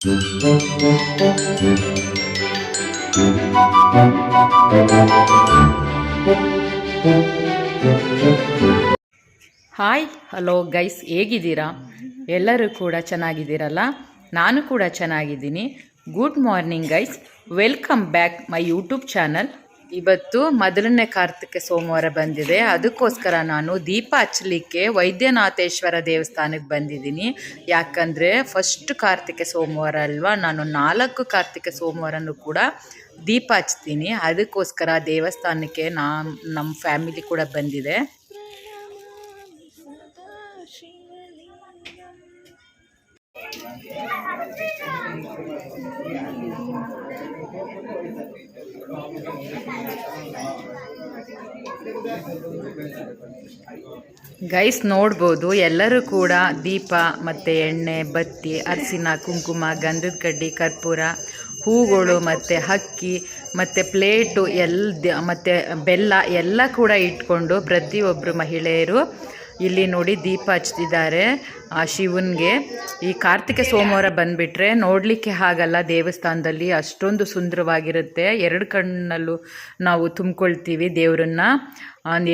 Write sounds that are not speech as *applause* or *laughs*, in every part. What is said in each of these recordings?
Hi hello guys ಹೇಗಿದ್ದೀರಾ? ಎಲ್ಲರೂ ಕೂಡ ಚೆನ್ನಾಗಿದ್ದೀರಲ್ಲ? ನಾನು ಕೂಡ ಚೆನ್ನಾಗಿದ್ದೀನಿ. Good morning guys welcome back my YouTube channel ಇವತ್ತು ಮೊದಲನೇ ಕಾರ್ತಿಕ ಸೋಮವಾರ ಬಂದಿದೆ. ಅದಕ್ಕೋಸ್ಕರ ನಾನು ದೀಪ ಹಚ್ಚಲಿಕ್ಕೆ ವೈದ್ಯನಾಥೇಶ್ವರ ದೇವಸ್ಥಾನಕ್ಕೆ ಬಂದಿದ್ದೀನಿ. ಯಾಕಂದರೆ ಫಸ್ಟ್ ಕಾರ್ತಿಕ ಸೋಮವಾರ ಅಲ್ವಾ? ನಾನು ನಾಲ್ಕು ಕಾರ್ತಿಕ ಸೋಮವಾರನೂ ಕೂಡ ದೀಪ ಹಚ್ತೀನಿ ಅದಕ್ಕೋಸ್ಕರ ದೇವಸ್ಥಾನಕ್ಕೆ ನಾ ನಮ್ಮ ಫ್ಯಾಮಿಲಿ ಕೂಡ ಬಂದಿದೆ. ಗೈಸ್ ನೋಡ್ಬೋದು. ಎಲ್ಲರೂ ಕೂಡ ದೀಪ, ಮತ್ತು ಎಣ್ಣೆ, ಬತ್ತಿ, ಅರಿಶಿನ, ಕುಂಕುಮ, ಗಂಧದ ಕಡ್ಡಿ, ಕರ್ಪೂರ, ಹೂಗಳು, ಮತ್ತು ಹಕ್ಕಿ ಮತ್ತು ಪ್ಲೇಟು ಎಲ್ಲ ಮತ್ತು ಬೆಲ್ಲ ಎಲ್ಲ ಕೂಡ ಇಟ್ಕೊಂಡು ಪ್ರತಿಯೊಬ್ಬರು ಮಹಿಳೆಯರು ಇಲ್ಲಿ ನೋಡಿ ದೀಪ ಹಚ್ತಿದ್ದಾರೆ ಆ ಶಿವನಿಗೆ. ಈ ಕಾರ್ತಿಕ ಸೋಮವಾರ ಬಂದುಬಿಟ್ರೆ ನೋಡಲಿಕ್ಕೆ ಆಗಲ್ಲ ದೇವಸ್ಥಾನದಲ್ಲಿ, ಅಷ್ಟೊಂದು ಸುಂದರವಾಗಿರುತ್ತೆ. ಎರಡು ಕಣ್ಣಲ್ಲೂ ನಾವು ತುಂಬಿಕೊಳ್ತೀವಿ ದೇವರನ್ನು.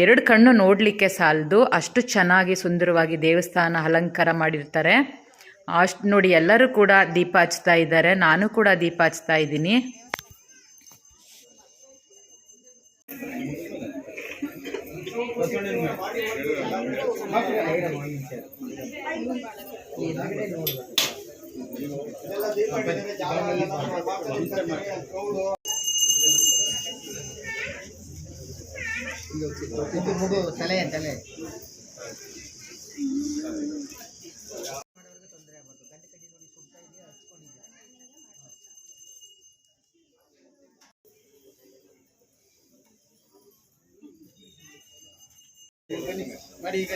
ಎರಡು ಕಣ್ಣು ನೋಡಲಿಕ್ಕೆ ಸಾಲದು. ಅಷ್ಟು ಚೆನ್ನಾಗಿ ಸುಂದರವಾಗಿ ದೇವಸ್ಥಾನ ಅಲಂಕಾರ ಮಾಡಿರ್ತಾರೆ. ಅಷ್ಟು ನೋಡಿ ಎಲ್ಲರೂ ಕೂಡ ದೀಪ ಹಚ್ತಾ ಇದ್ದಾರೆ. ನಾನು ಕೂಡ ದೀಪ ಹಚ್ತಾ ಇದ್ದೀನಿ. ಇದು ಮಗು ತಲೆ ತಲೆ. ಈಗ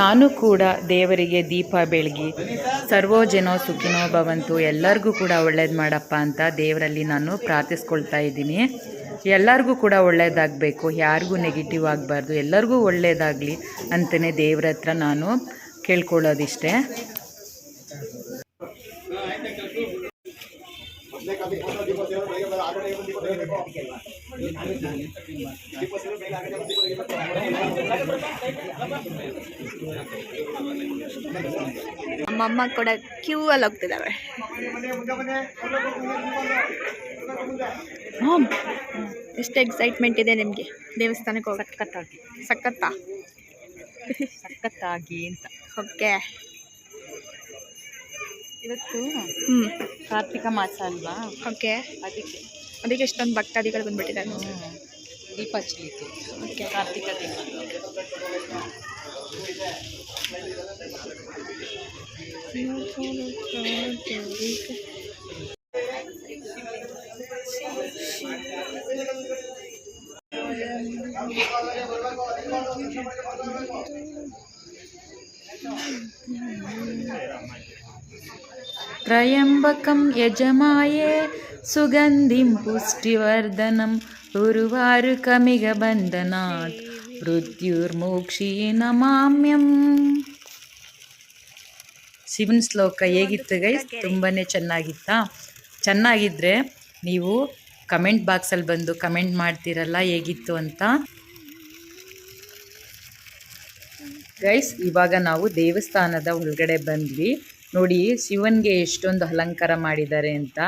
ನಾನು ಕೂಡ ದೇವರಿಗೆ ದೀಪ ಬೆಳಗಿ, ಸರ್ವೋ ಜನೋ ಸುಖಿನೋ ಭವಂತು, ಎಲ್ಲರಿಗೂ ಕೂಡ ಒಳ್ಳೇದು ಮಾಡಪ್ಪ ಅಂತ ದೇವರಲ್ಲಿ ನಾನು ಪ್ರಾರ್ಥಿಸ್ಕೊಳ್ತಾ ಇದ್ದೀನಿ. ಎಲ್ಲರಿಗೂ ಕೂಡ ಒಳ್ಳೇದಾಗಬೇಕು, ಯಾರಿಗೂ ನೆಗೆಟಿವ್ ಆಗಬಾರ್ದು, ಎಲ್ಲರಿಗೂ ಒಳ್ಳೇದಾಗಲಿ ಅಂತಲೇ ದೇವ್ರ ಹತ್ರ ನಾನು ಕೇಳ್ಕೊಳ್ಳೋದಿಷ್ಟೇ. ನಮ್ಮಮ್ಮ ಕೂಡ ಕ್ಯೂ ಅಲ್ಲಿ ಹೋಗ್ತಿದ್ದಾವೆ ಎಷ್ಟು ಎಕ್ಸೈಟ್ಮೆಂಟ್ ಇದೆ ನಿಮಗೆ ದೇವಸ್ಥಾನಕ್ಕೆ ಹೋಗಿ ಸಕ್ಕತ್ತಾಗಿ ಸಕ್ಕತ್ತಾ ಸಖತ್ತಾಗಿ ಅಂತ. ಓಕೆ. ಇವತ್ತು ಹ್ಞೂ ಕಾರ್ತಿಕ ಮಾಸ ಅಲ್ವಾ? ಓಕೆ. ಅದಕ್ಕೆ. ಅದಕ್ಕೆ ಎಷ್ಟೊಂದು ಭಕ್ತಾದಿಗಳು ಬಂದ್ಬಿಟ್ಟಿದ್ದಾರೆ. ದೀಪ ಹಚ್ಚಲಿಕ್ಕೆ ಓಕೆ ಕಾರ್ತಿಕ ದೀಪ. ತ್ರಯಂಬಕಂ ಸುಗಂಧಿಂ ಪುಷ್ಟಿವರ್ಧನಂ ಉರುವಾರುಕಮಿಗ ಬಂಧನಾತ್ ಮೃತ್ಯುರ್ಮೋಕ್ಷಿ ನಮಾಮ್ಯಂ ಶಿವನ ಶ್ಲೋಕ ಹೇಗಿತ್ತು ಗೈಸ್ ತುಂಬಾ ಚೆನ್ನಾಗಿತ್ತಾ? ಚೆನ್ನಾಗಿದ್ದರೆ ನೀವು ಕಮೆಂಟ್ ಬಾಕ್ಸಲ್ಲಿ ಬಂದು ಕಮೆಂಟ್ ಮಾಡ್ತೀರಲ್ಲ ಹೇಗಿತ್ತು ಅಂತ. ಗೈಸ್ ಇವಾಗ ನಾವು ದೇವಸ್ಥಾನದ ಒಳಗಡೆ ಬಂದ್ವಿ. ನೋಡಿ ಶಿವನ್ಗೆ ಎಷ್ಟೊಂದು ಅಲಂಕಾರ ಮಾಡಿದ್ದಾರೆ ಅಂತ.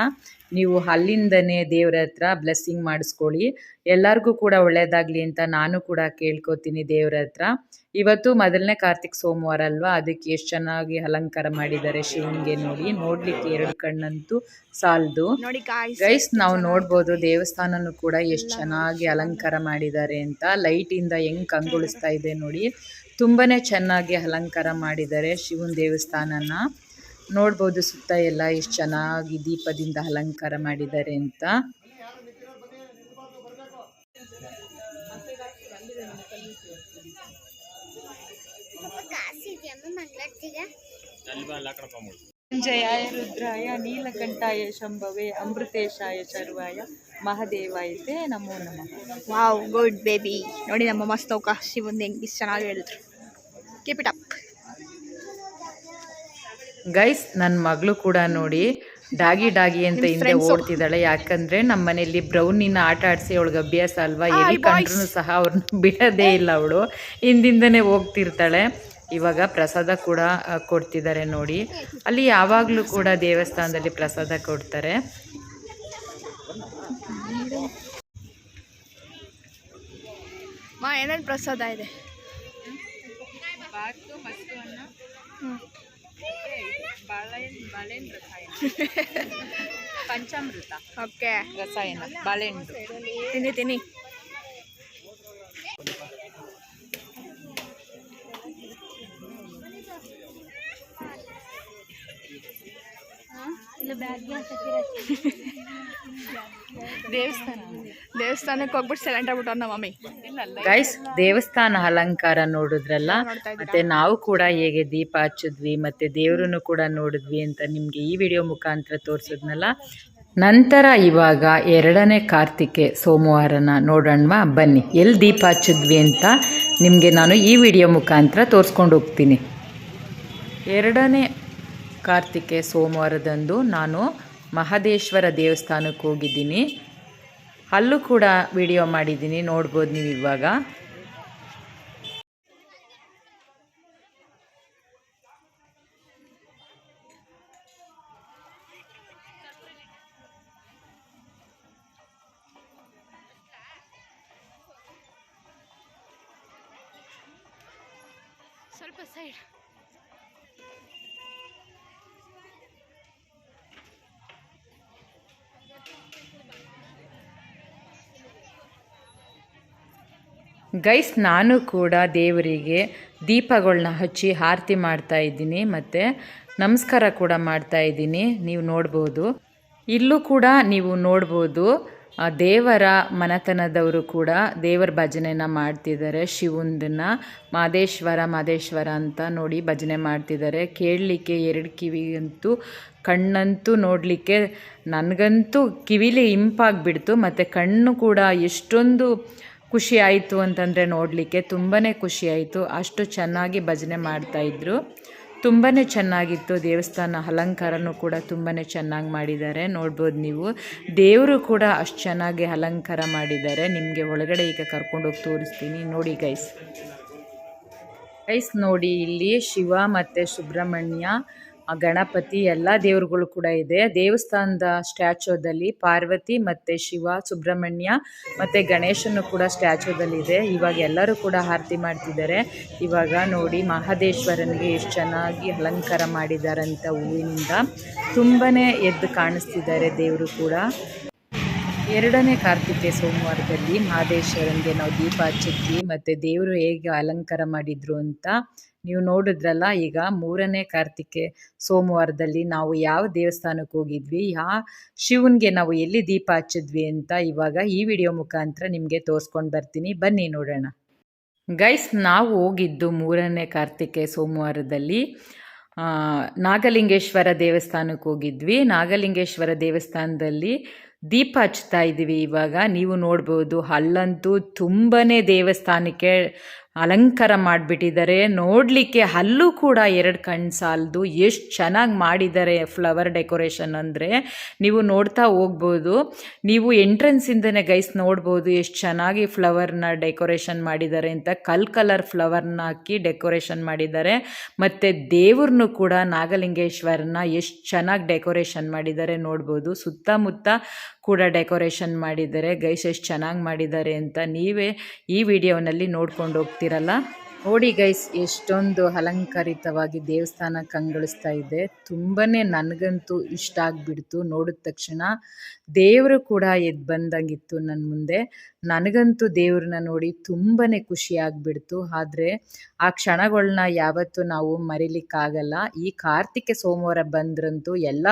ನೀವು ಅಲ್ಲಿಂದನೇ ದೇವ್ರ ಹತ್ರ ಬ್ಲೆಸ್ಸಿಂಗ್ ಮಾಡಿಸ್ಕೊಳ್ಳಿ. ಎಲ್ಲರಿಗೂ ಕೂಡ ಒಳ್ಳೇದಾಗಲಿ ಅಂತ ನಾನು ಕೂಡ ಕೇಳ್ಕೊತೀನಿ ದೇವ್ರ ಹತ್ರ. ಇವತ್ತು ಮೊದಲನೇ ಕಾರ್ತಿಕ್ ಸೋಮವಾರ ಅಲ್ವಾ? ಅದಕ್ಕೆ ಎಷ್ಟು ಚೆನ್ನಾಗಿ ಅಲಂಕಾರ ಮಾಡಿದ್ದಾರೆ ಶಿವನಿಗೆ ನೋಡಿ. ನೋಡ್ಲಿಕ್ಕೆ ಎರಡು ಕಣ್ಣಂತೂ ಸಾಲದು. ಗೈಸ್ ನಾವು ನೋಡ್ಬೋದು ದೇವಸ್ಥಾನನೂ ಕೂಡ ಎಷ್ಟು ಚೆನ್ನಾಗಿ ಅಲಂಕಾರ ಮಾಡಿದ್ದಾರೆ ಅಂತ. ಲೈಟಿಂದ ಹೆಂಗ್ ಕಂಗೊಳಿಸ್ತಾ ಇದೆ ನೋಡಿ. ತುಂಬಾನೇ ಚೆನ್ನಾಗಿ ಅಲಂಕಾರ ಮಾಡಿದ್ದಾರೆ ಶಿವನ ದೇವಸ್ಥಾನನ. ನೋಡ್ಬೋದು ಸುತ್ತ ಎಲ್ಲ ಎಷ್ಟು ಚೆನ್ನಾಗಿ ದೀಪದಿಂದ ಅಲಂಕಾರ ಮಾಡಿದ್ದಾರೆ ಅಂತ. ಜಯಾಯ ರುದ್ರಾಯ ನೀಲಕಂಠಾಯ ಶಂಭವೇ ಅಮೃತೇಶಾಯ ಶರ್ವಾಯ ಮಹಾದೇವ ಐತೆ ನಮೋ ನಮಃ. ವಾವ್ ಗುಡ್ ಬೇಬಿ ನೋಡಿ ನಮ್ಮ ಮಸ್ತ್ ಅವಕ ಶಿವಂದು ಹೆಂಗೆ ಇಷ್ಟು ಚೆನ್ನಾಗಿ ಹೇಳಿದ್ರು. ಕೀಪ್ ಇಟ್ ಅಪ್ ಗೈಸ್ ನನ್ನ ಮಗಳು ಕೂಡ ನೋಡಿ ಡಾಗಿ ಡಾಗಿ ಅಂತ ಹಿಂದೆ. ಓಡ್ತಿದ್ದಾಳೆ. ಯಾಕಂದ್ರೆ ನಮ್ಮ ಮನೆಯಲ್ಲಿ ಬ್ರೌನಿನ ಆಟ ಆಡಿಸಿ ಅವಳಿಗೆ ಅಭ್ಯಾಸ ಅಲ್ವಾ? ಎಲ್ಲಿ. ಕಂಡ್ರು ಸಹ ಅವ್ರನ್ನ ಬಿಡೋದೇ ಇಲ್ಲ ಅವಳು. ಹಿಂದಿಂದನೇ ಹೋಗ್ತಿರ್ತಾಳೆ. ಇವಾಗ ಪ್ರಸಾದ ಕೂಡ ಕೊಡ್ತಿದ್ದಾರೆ ನೋಡಿ. ಅಲ್ಲಿ ಯಾವಾಗಲೂ ಕೂಡ ದೇವಸ್ಥಾನದಲ್ಲಿ ಪ್ರಸಾದ ಕೊಡ್ತಾರೆ. ಪ್ರಸಾದ ಇದೆ? బాలెన్ *laughs* పంచామృత. ఓకే. రసాయన. బాలెండు తిని తిని. *laughs* ದೇವಸ್ಥಾನ. ದೇವಸ್ಥಾನಕ್ಕೆ ಹೋಗ್ಬಿಟ್ಟು ಸೆಲೆಂಟ್ ಆಗ್ಬಿಟ್ಟು ನಮ್ಮ ಮಮ್ಮಿ ಗೈಸ್ ದೇವಸ್ಥಾನ ಅಲಂಕಾರ ನೋಡಿದ್ರಲ್ಲ ಮತ್ತೆ ನಾವು ಕೂಡ ಹೇಗೆ ದೀಪ ಹಚ್ಚಿದ್ವಿ ಮತ್ತೆ ದೇವರನ್ನು ಕೂಡ ನೋಡಿದ್ವಿ ಅಂತ ನಿಮಗೆ ಈ ವಿಡಿಯೋ ಮುಖಾಂತರ ತೋರಿಸಿದ್ನಲ್ಲ. ನಂತರ ಇವಾಗ ಎರಡನೇ ಕಾರ್ತಿಕೆ ಸೋಮವಾರನ ನೋಡೋಣವಾ? ಬನ್ನಿ ಎಲ್ಲಿ ದೀಪ ಹಚ್ಚಿದ್ವಿ ಅಂತ ನಿಮಗೆ ನಾನು ಈ ವಿಡಿಯೋ ಮುಖಾಂತರ ತೋರಿಸ್ಕೊಂಡು ಹೋಗ್ತೀನಿ. ಎರಡನೇ ಕಾರ್ತಿಕೆ ಸೋಮವಾರದಂದು ನಾನು ಮಹದೇಶ್ವರ ದೇವಸ್ಥಾನಕ್ಕೆ ಹೋಗಿದ್ದೀನಿ. ಅಲ್ಲೂ ಕೂಡ ವಿಡಿಯೋ ಮಾಡಿದ್ದೀನಿ ನೋಡ್ಬೋದು ನೀವು ಇವಾಗ. ಗೈಸ್, ನಾನು ಕೂಡ ದೇವರಿಗೆ ದೀಪಗಳನ್ನ ಹಚ್ಚಿ ಆರತಿ ಮಾಡ್ತಾ ಇದ್ದೀನಿ, ಮತ್ತು ನಮಸ್ಕಾರ ಕೂಡ ಮಾಡ್ತಾ ಇದ್ದೀನಿ, ನೀವು ನೋಡ್ಬೋದು. ಇಲ್ಲೂ ಕೂಡ ನೀವು ನೋಡ್ಬೋದು ದೇವರ ಮನೆತನದವರು ಕೂಡ ದೇವರ ಭಜನೆನ ಮಾಡ್ತಿದ್ದಾರೆ ಶಿವಂದನ್ನು ಮಾದೇಶ್ವರ ಮಾದೇಶ್ವರ ಅಂತ ನೋಡಿ ಭಜನೆ ಮಾಡ್ತಿದ್ದಾರೆ. ಕೇಳಲಿಕ್ಕೆ ಎರಡು ಕಿವಿ ಅಂತೂ ಕಣ್ಣಂತೂ ನೋಡಲಿಕ್ಕೆ ನನಗಂತೂ ಕಿವಿಲಿ ಇಂಪಾಗಿಬಿಡ್ತು, ಮತ್ತು ಕಣ್ಣು ಕೂಡ ಎಷ್ಟೊಂದು ಖುಷಿ ಆಯಿತು ಅಂತಂದರೆ ನೋಡಲಿಕ್ಕೆ ತುಂಬಾ ಖುಷಿ ಆಯಿತು. ಅಷ್ಟು ಚೆನ್ನಾಗಿ ಭಜನೆ ಮಾಡ್ತಾಯಿದ್ರು ತುಂಬಾ ಚೆನ್ನಾಗಿತ್ತು. ದೇವಸ್ಥಾನ ಅಲಂಕಾರನೂ ಕೂಡ ತುಂಬಾ ಚೆನ್ನಾಗಿ ಮಾಡಿದ್ದಾರೆ. ನೋಡ್ಬೋದು ನೀವು. ದೇವರು ಕೂಡ ಅಷ್ಟು ಚೆನ್ನಾಗಿ ಅಲಂಕಾರ ಮಾಡಿದ್ದಾರೆ. ನಿಮಗೆ ಒಳಗಡೆ ಈಗ ಕರ್ಕೊಂಡೋಗಿ ತೋರಿಸ್ತೀನಿ. ನೋಡಿ ಗೈಸ್ ಗೈಸ್ ನೋಡಿ, ಇಲ್ಲಿ ಶಿವ ಮತ್ತು ಸುಬ್ರಹ್ಮಣ್ಯ ಗಣಪತಿ ಎಲ್ಲ ದೇವರುಗಳು ಕೂಡ ಇದೆ. ದೇವಸ್ಥಾನದ ಸ್ಟ್ಯಾಚ್ಯೂದಲ್ಲಿ ಪಾರ್ವತಿ ಮತ್ತು ಶಿವ, ಸುಬ್ರಹ್ಮಣ್ಯ ಮತ್ತು ಗಣೇಶನು ಕೂಡ ಸ್ಟ್ಯಾಚ್ಯೂದಲ್ಲಿದೆ ಇವಾಗ ಎಲ್ಲರೂ ಕೂಡ ಆರತಿ ಮಾಡ್ತಿದ್ದಾರೆ. ಇವಾಗ ನೋಡಿ ಮಹದೇಶ್ವರನಿಗೆ ಎಷ್ಟು ಚೆನ್ನಾಗಿ ಅಲಂಕಾರ ಮಾಡಿದಾರಂತ ಹೂವಿನಿಂದ. ತುಂಬಾ ಎದ್ದು ಕಾಣಿಸ್ತಿದ್ದಾರೆ ದೇವರು ಕೂಡ. ಎರಡನೇ ಕಾರ್ತಿಕೆ ಸೋಮವಾರದಲ್ಲಿ ಮಹದೇಶ್ವರನಿಗೆ ನಾವು ದೀಪ ಹಚ್ಚಿದ್ವಿ ಮತ್ತು ದೇವರು ಹೇಗೆ ಅಲಂಕಾರ ಮಾಡಿದ್ರು ಅಂತ ನೀವು ನೋಡಿದ್ರಲ್ಲ, ಈಗ ಮೂರನೇ ಕಾರ್ತಿಕೆ ಸೋಮವಾರದಲ್ಲಿ ನಾವು ಯಾವ ದೇವಸ್ಥಾನಕ್ಕೆ ಹೋಗಿದ್ವಿ ಯಾ ಶಿವನಿಗೆ ನಾವು ಎಲ್ಲಿ ದೀಪ ಹಚ್ಚಿದ್ವಿ ಅಂತ ಇವಾಗ ಈ ವಿಡಿಯೋ ಮುಖಾಂತರ ನಿಮಗೆ ತೋರಿಸ್ಕೊಂಡು ಬರ್ತೀನಿ. ಬನ್ನಿ ನೋಡೋಣ. ಗೈಸ್, ನಾವು ಹೋಗಿದ್ದು ಮೂರನೇ ಕಾರ್ತಿಕೆ ಸೋಮವಾರದಲ್ಲಿ. ನಾಗಲಿಂಗೇಶ್ವರ ದೇವಸ್ಥಾನಕ್ಕೆ ಹೋಗಿದ್ವಿ. ನಾಗಲಿಂಗೇಶ್ವರ ದೇವಸ್ಥಾನದಲ್ಲಿ ದೀಪ ಹಚ್ತಾ ಇದ್ದೀವಿ ಇವಾಗ. ನೀವು ನೋಡ್ಬೋದು, ಅಲ್ಲಂತೂ ತುಂಬಾ ದೇವಸ್ಥಾನಕ್ಕೆ ಅಲಂಕಾರ ಮಾಡಿಬಿಟ್ಟಿದ್ದಾರೆ. ನೋಡಲಿಕ್ಕೆ ಅಲ್ಲೂ ಕೂಡ ಎರಡು ಕಣ್ಣು ಸಾಲದು. ಎಷ್ಟು ಚೆನ್ನಾಗಿ ಮಾಡಿದ್ದಾರೆ ಫ್ಲವರ್ ಡೆಕೋರೇಷನ್ ಅಂದರೆ. ನೀವು ನೋಡ್ತಾ ಹೋಗ್ಬೋದು. ನೀವು ಎಂಟ್ರೆನ್ಸಿಂದನೇ ಗೈಸ್ ನೋಡ್ಬೋದು ಎಷ್ಟು ಚೆನ್ನಾಗಿ ಫ್ಲವರ್ನ ಡೆಕೋರೇಷನ್ ಮಾಡಿದ್ದಾರೆ ಅಂತ. ಕಲ್ ಕಲರ್ ಫ್ಲವರ್ನ ಹಾಕಿ ಡೆಕೋರೇಷನ್ ಮಾಡಿದ್ದಾರೆ. ಮತ್ತು ದೇವ್ರನ್ನೂ ಕೂಡ ನಾಗಲಿಂಗೇಶ್ವರನ ಎಷ್ಟು ಚೆನ್ನಾಗಿ ಡೆಕೋರೇಷನ್ ಮಾಡಿದ್ದಾರೆ ನೋಡ್ಬೋದು. ಸುತ್ತಮುತ್ತ ಕೂಡ ಡೆಕೋರೇಷನ್ ಮಾಡಿದ್ದಾರೆ. ಗೈಸ್ ಎಷ್ಟು ಚೆನ್ನಾಗಿ ಮಾಡಿದ್ದಾರೆ ಅಂತ ನೀವೇ ಈ ವಿಡಿಯೋನಲ್ಲಿ ನೋಡ್ಕೊಂಡು ಹೋಗ್ತಿರಲ್ಲ ನೋಡಿ ಗೈಸ್, ಎಷ್ಟೊಂದು ಅಲಂಕಾರಿತವಾಗಿ ದೇವಸ್ಥಾನ ಕಂಗೊಳಿಸ್ತಾ ಇದೆ. ತುಂಬಾ ನನಗಂತೂ ಇಷ್ಟ ಆಗಿಬಿಡ್ತು ನೋಡಿದ ತಕ್ಷಣ. ದೇವರು ಕೂಡ ಎದ್ದು ಬಂದಂಗಿತ್ತು ನನ್ನ ಮುಂದೆ. ನನಗಂತೂ ದೇವ್ರನ್ನ ನೋಡಿ ತುಂಬಾ ಖುಷಿ ಆಗಿಬಿಡ್ತು. ಆದರೆ ಆ ಕ್ಷಣಗಳನ್ನ ಯಾವತ್ತೂ ನಾವು ಮರಿಲಿಕ್ಕಾಗಲ್ಲ. ಈ ಕಾರ್ತಿಕ ಸೋಮವಾರ ಬಂದ್ರಂತೂ ಎಲ್ಲ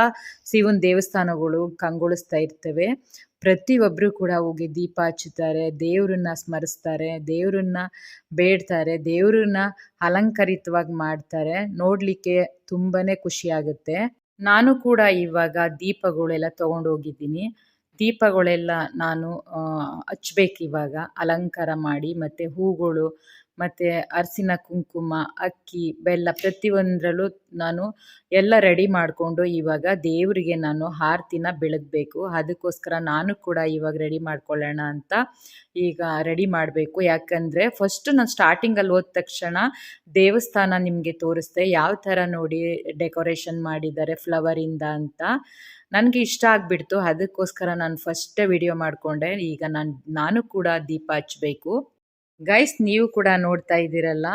ಸಿವನ್ ದೇವಸ್ಥಾನಗಳು ಕಂಗೊಳಿಸ್ತಾ ಇರ್ತವೆ. ಪ್ರತಿಯೊಬ್ಬರು ಕೂಡ ಹೋಗಿ ದೀಪ ಹಚ್ಚುತ್ತಾರೆ, ದೇವರನ್ನ ಸ್ಮರಿಸ್ತಾರೆ, ದೇವರನ್ನ ಬೇಡ್ತಾರೆ, ದೇವರನ್ನ ಅಲಂಕರಿತವಾಗಿ ಮಾಡ್ತಾರೆ. ನೋಡಲಿಕ್ಕೆ ತುಂಬಾ ಖುಷಿಯಾಗುತ್ತೆ ನಾನು ಕೂಡ ಇವಾಗ ದೀಪಗಳೆಲ್ಲ ತಗೊಂಡೋಗಿದ್ದೀನಿ ದೀಪಗಳೆಲ್ಲ ನಾನು ಹಚ್ಬೇಕು ಇವಾಗ ಅಲಂಕಾರ ಮಾಡಿ ಮತ್ತು ಹೂಗಳು ಮತ್ತು ಅರಿಶಿನ ಕುಂಕುಮ, ಅಕ್ಕಿ, ಬೆಲ್ಲ ಪ್ರತಿಯೊಂದರಲ್ಲೂ ನಾನು ಎಲ್ಲ ರೆಡಿ ಮಾಡಿಕೊಂಡು ಇವಾಗ ದೇವರಿಗೆ ನಾನು ಆರ್ತಿನ ಬೆಳಗಬೇಕು. ಅದಕ್ಕೋಸ್ಕರ ನಾನು ಕೂಡ ಇವಾಗ ರೆಡಿ ಮಾಡ್ಕೊಳ್ಳೋಣ ಅಂತ ಈಗ ರೆಡಿ ಮಾಡಬೇಕು. ಯಾಕಂದರೆ ಫಸ್ಟ್ ನಾನು ಸ್ಟಾರ್ಟಿಂಗಲ್ಲಿ ಹೋದ ತಕ್ಷಣ ದೇವಸ್ಥಾನ ನಿಮಗೆ ತೋರಿಸ್ದೆ. ಯಾವ ಥರ ನೋಡಿ ಡೆಕೋರೇಷನ್ ಮಾಡಿದ್ದಾರೆ ಫ್ಲವರಿಂದ ಅಂತ ನನಗೆ ಇಷ್ಟ ಆಗಿಬಿಡ್ತು. ಅದಕ್ಕೋಸ್ಕರ ನಾನು ಫಸ್ಟೇ ವಿಡಿಯೋ ಮಾಡಿಕೊಂಡೆ. ಈಗ ನಾನು ನಾನು ಕೂಡ ದೀಪ ಹಚ್ಚಬೇಕು ಗೈಸ್ ನೀವು ಕೂಡ ನೋಡ್ತಾ ಇದ್ದೀರಲ್ಲ,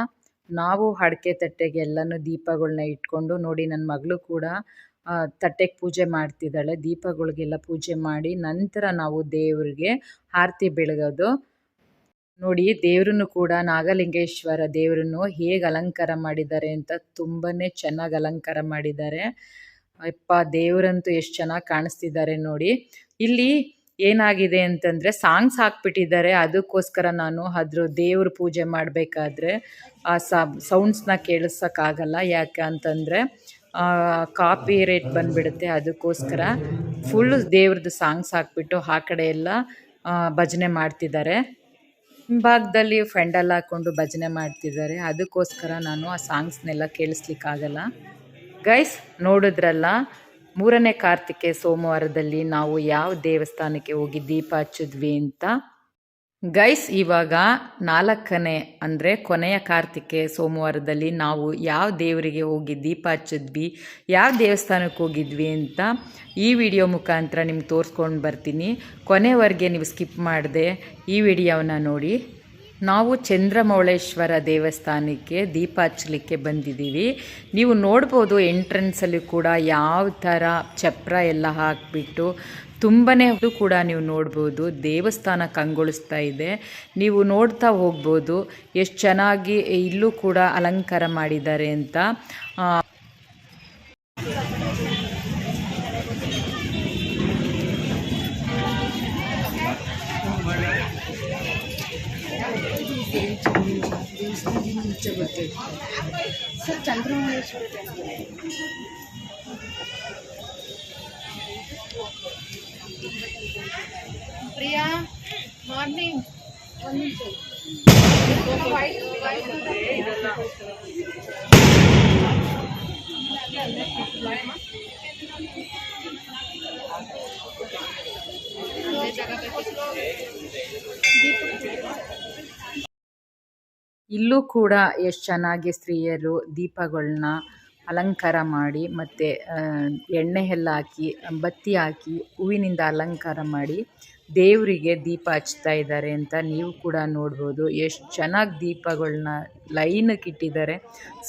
ನಾವು ಅಡಿಕೆ ತಟ್ಟೆಗೆ ಎಲ್ಲನೂ ದೀಪಗಳನ್ನ ಇಟ್ಕೊಂಡು ನೋಡಿ ನನ್ನ ಮಗಳು ಕೂಡ ತಟ್ಟೆಗೆ ಪೂಜೆ ಮಾಡ್ತಿದ್ದಾಳೆ. ದೀಪಗಳಿಗೆಲ್ಲ ಪೂಜೆ ಮಾಡಿ ನಂತರ ನಾವು ದೇವರಿಗೆ ಆರತಿ ಬೆಳಗೋದು. ನೋಡಿ ದೇವ್ರನ್ನು ಕೂಡ ನಾಗಲಿಂಗೇಶ್ವರ ದೇವ್ರನ್ನು ಹೇಗೆ ಅಲಂಕಾರ ಮಾಡಿದ್ದಾರೆ ಅಂತ ತುಂಬಾ ಚೆನ್ನಾಗಿ ಅಲಂಕಾರ ಮಾಡಿದ್ದಾರೆ. ಅಪ್ಪ ದೇವರಂತೂ ಎಷ್ಟು ಚೆನ್ನಾಗಿ ಕಾಣಿಸ್ತಿದ್ದಾರೆ ನೋಡಿ. ಇಲ್ಲಿ ಏನಾಗಿದೆ ಅಂತಂದರೆ ಸಾಂಗ್ಸ್ ಹಾಕ್ಬಿಟ್ಟಿದ್ದಾರೆ. ಅದಕ್ಕೋಸ್ಕರ ನಾನು ಅದ್ರ ದೇವ್ರ ಪೂಜೆ ಮಾಡಬೇಕಾದ್ರೆ ಆ ಸೌಂಡ್ಸ್ನ ಕೇಳಿಸೋಕ್ಕಾಗಲ್ಲ. ಯಾಕೆ ಅಂತಂದರೆ ಕಾಪಿ ರೇಟ್ ಬಂದುಬಿಡುತ್ತೆ. ಅದಕ್ಕೋಸ್ಕರ ಫುಲ್ಲು ದೇವ್ರದ್ದು ಸಾಂಗ್ಸ್ ಹಾಕ್ಬಿಟ್ಟು ಆ ಕಡೆ ಎಲ್ಲ ಭಜನೆ ಮಾಡ್ತಿದ್ದಾರೆ. ಹಿಂಭಾಗದಲ್ಲಿ ಫೆಂಡಲ್ ಹಾಕ್ಕೊಂಡು ಭಜನೆ ಮಾಡ್ತಿದ್ದಾರೆ. ಅದಕ್ಕೋಸ್ಕರ ನಾನು ಆ ಸಾಂಗ್ಸ್ನೆಲ್ಲ ಕೇಳಿಸ್ಲಿಕ್ಕಾಗಲ್ಲ. ಗೈಸ್ ನೋಡಿದ್ರಲ್ಲ ಮೂರನೇ ಕಾರ್ತಿಕೆ ಸೋಮವಾರದಲ್ಲಿ ನಾವು ಯಾವ ದೇವಸ್ಥಾನಕ್ಕೆ ಹೋಗಿ ದೀಪ ಹಚ್ಚಿದ್ವಿ ಅಂತ? ಗೈಸ್ ಇವಾಗ ನಾಲ್ಕನೇ ಅಂದರೆ ಕೊನೆಯ ಕಾರ್ತಿಕೆ ಸೋಮವಾರದಲ್ಲಿ ನಾವು ಯಾವ ದೇವರಿಗೆ ಹೋಗಿ ದೀಪ ಹಚ್ಚಿದ್ವಿ, ಯಾವ ದೇವಸ್ಥಾನಕ್ಕೆ ಹೋಗಿದ್ವಿ ಅಂತ ಈ ವಿಡಿಯೋ ಮುಖಾಂತರ ನಿಮ್ಗೆ ತೋರಿಸ್ಕೊಂಡು ಬರ್ತೀನಿ. ಕೊನೆವರೆಗೆ ನೀವು ಸ್ಕಿಪ್ ಮಾಡಿದೆ ಈ ವಿಡಿಯೋವನ್ನು ನೋಡಿ. ನಾವು ಚಂದ್ರಮೌಳೇಶ್ವರ ದೇವಸ್ಥಾನಕ್ಕೆ ದೀಪ ಹಚ್ಚಲಿಕ್ಕೆ ಬಂದಿದ್ದೀವಿ. ನೀವು ನೋಡ್ಬೋದು ಎಂಟ್ರೆನ್ಸಲ್ಲಿ ಕೂಡ ಯಾವ ಥರ ಚಪ್ರ ಎಲ್ಲ ಹಾಕಿಬಿಟ್ಟು ತುಂಬನೇ ಅದು ಕೂಡ ನೀವು ನೋಡ್ಬೋದು. ದೇವಸ್ಥಾನ ಕಂಗೊಳಿಸ್ತಾ ಇದೆ. ನೀವು ನೋಡ್ತಾ ಹೋಗ್ಬೋದು. ಎಷ್ಟು ಚೆನ್ನಾಗಿ ಇಲ್ಲೂ ಕೂಡ ಅಲಂಕಾರ ಮಾಡಿದ್ದಾರೆ ಅಂತ. ಆ, ಪ್ರಿಯಾ ಮಾರ್ನಿಂಗ್ ಇಲ್ಲೂ ಕೂಡ ಎಷ್ಟು ಚೆನ್ನಾಗಿ ಸ್ತ್ರೀಯರು ದೀಪಗಳನ್ನ ಅಲಂಕಾರ ಮಾಡಿ ಮತ್ತು ಎಣ್ಣೆ ಎಲ್ಲ ಹಾಕಿ, ಬತ್ತಿ ಹಾಕಿ ಹೂವಿನಿಂದ ಅಲಂಕಾರ ಮಾಡಿ ದೇವರಿಗೆ ದೀಪ ಹಚ್ತಾ ಇದ್ದಾರೆ ಅಂತ ನೀವು ಕೂಡ ನೋಡ್ಬೋದು. ಎಷ್ಟು ಚೆನ್ನಾಗಿ ದೀಪಗಳನ್ನ ಲೈನಕ್ಕೆ ಇಟ್ಟಿದ್ದಾರೆ,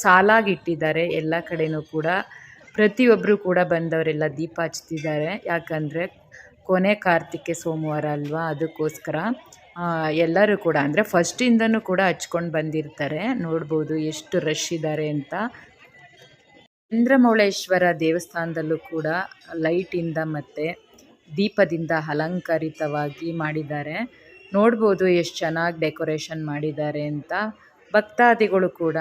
ಸಾಲಾಗಿ ಇಟ್ಟಿದ್ದಾರೆ. ಎಲ್ಲ ಕಡೆಯೂ ಕೂಡ ಪ್ರತಿಯೊಬ್ಬರು ಕೂಡ ಬಂದವರೆಲ್ಲ ದೀಪ ಹಚ್ತಿದ್ದಾರೆ. ಯಾಕಂದರೆ ಕೊನೆ ಕಾರ್ತಿಕೆ ಸೋಮವಾರ ಅಲ್ವಾ? ಅದಕ್ಕೋಸ್ಕರ ಎಲ್ಲರೂ ಕೂಡ, ಅಂದರೆ ಫಸ್ಟಿಂದನೂ ಕೂಡ ಹಚ್ಕೊಂಡು ಬಂದಿರ್ತಾರೆ. ನೋಡ್ಬೋದು ಎಷ್ಟು ರಶ್ ಇದ್ದಾರೆ ಅಂತ. ಚಂದ್ರಮೌಳೇಶ್ವರ ದೇವಸ್ಥಾನದಲ್ಲೂ ಕೂಡ ಲೈಟಿಂದ ಮತ್ತು ದೀಪದಿಂದ ಅಲಂಕರಿತವಾಗಿ ಮಾಡಿದ್ದಾರೆ. ನೋಡ್ಬೋದು ಎಷ್ಟು ಚೆನ್ನಾಗಿ ಡೆಕೋರೇಷನ್ ಮಾಡಿದ್ದಾರೆ ಅಂತ. ಭಕ್ತಾದಿಗಳು ಕೂಡ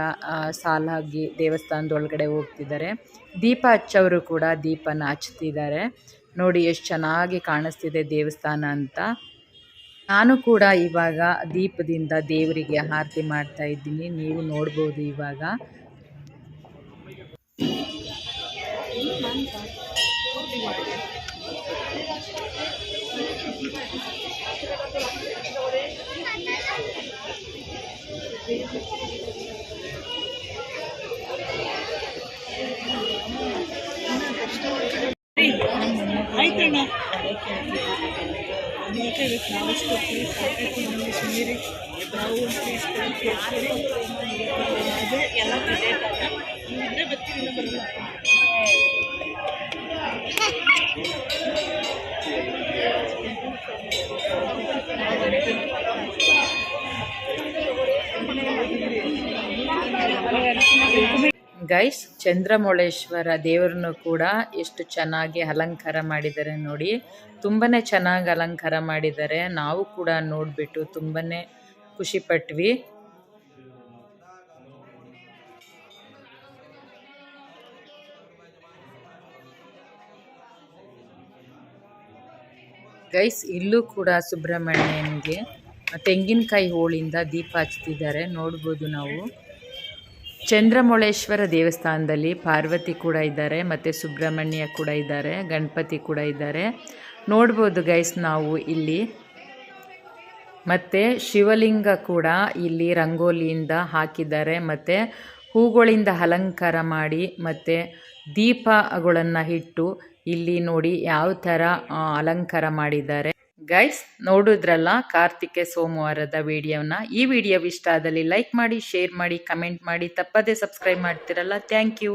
ಸಾಲಾಗಿ ದೇವಸ್ಥಾನದೊಳಗಡೆ ಹೋಗ್ತಿದ್ದಾರೆ. ದೀಪ ಹಚ್ಚೋರು ಕೂಡ ದೀಪನ ಹಚ್ತಿದ್ದಾರೆ. ನೋಡಿ ಎಷ್ಟು ಚೆನ್ನಾಗಿ ಕಾಣಿಸ್ತಿದೆ ದೇವಸ್ಥಾನ ಅಂತ. ನಾನು ಕೂಡ ಇವಾಗ ದೀಪದಿಂದ ದೇವರಿಗೆ ಆರತಿ ಮಾಡ್ತಾ ಇದ್ದೀನಿ. ನೀವು ನೋಡ್ಬೋದು ಇವಾಗ. Make a flowers for please everything is mirror. Now please come carefully. ಅದು ಎಲ್ಲ ಪ್ರೆಸೆಂಟ್ ಆದ ಇಲ್ಲದ್ರೆ ಬರ್ತೀವಿ ಬರಲ್ಲ Thank you. ಗೈಸ್ ಚಂದ್ರಮೌಳೇಶ್ವರ ದೇವರನ್ನು ಕೂಡ ಎಷ್ಟು ಚೆನ್ನಾಗಿ ಅಲಂಕಾರ ಮಾಡಿದ್ದಾರೆ ನೋಡಿ. ತುಂಬಾ ಚೆನ್ನಾಗಿ ಅಲಂಕಾರ ಮಾಡಿದ್ದಾರೆ. ನಾವು ಕೂಡ ನೋಡಿಬಿಟ್ಟು ತುಂಬಾ ಖುಷಿಪಟ್ವಿ ಗೈಸ್ ಇಲ್ಲೂ ಕೂಡ ಸುಬ್ರಹ್ಮಣ್ಯನಿಗೆ ತೆಂಗಿನಕಾಯಿ ಹೋಳಿಂದ ದೀಪ ಹಚ್ತಿದ್ದಾರೆ. ನೋಡ್ಬೋದು ನಾವು. ಚಂದ್ರಮೌಳೇಶ್ವರ ದೇವಸ್ಥಾನದಲ್ಲಿ ಪಾರ್ವತಿ ಕೂಡ ಇದ್ದಾರೆ, ಮತ್ತು ಸುಬ್ರಹ್ಮಣ್ಯ ಕೂಡ ಇದ್ದಾರೆ, ಗಣಪತಿ ಕೂಡ ಇದ್ದಾರೆ. ನೋಡ್ಬೋದು ಗೈಸ್ ನಾವು ಇಲ್ಲಿ. ಮತ್ತು ಶಿವಲಿಂಗ ಕೂಡ ಇಲ್ಲಿ ರಂಗೋಲಿಯಿಂದ ಹಾಕಿದ್ದಾರೆ, ಮತ್ತು ಹೂಗಳಿಂದ ಅಲಂಕಾರ ಮಾಡಿ, ಮತ್ತು ದೀಪಗಳನ್ನು ಇಟ್ಟು ಇಲ್ಲಿ ನೋಡಿ ಯಾವ ಥರ ಅಲಂಕಾರ ಮಾಡಿದ್ದಾರೆ. ಗೈಸ್ ನೋಡಿದ್ರಲ್ಲ ಕಾರ್ತಿಕೆ ಸೋಮವಾರದ ವಿಡಿಯೋನ. ಈ ವಿಡಿಯೋ ಇಷ್ಟ ಆದಲ್ಲಿ ಲೈಕ್ ಮಾಡಿ ಶೇರ್ ಮಾಡಿ ಕಮೆಂಟ್ ಮಾಡಿ, ತಪ್ಪದೇ ಸಬ್ಸ್ಕ್ರೈಬ್ ಮಾಡ್ತಿರಲ್ಲ. Thank you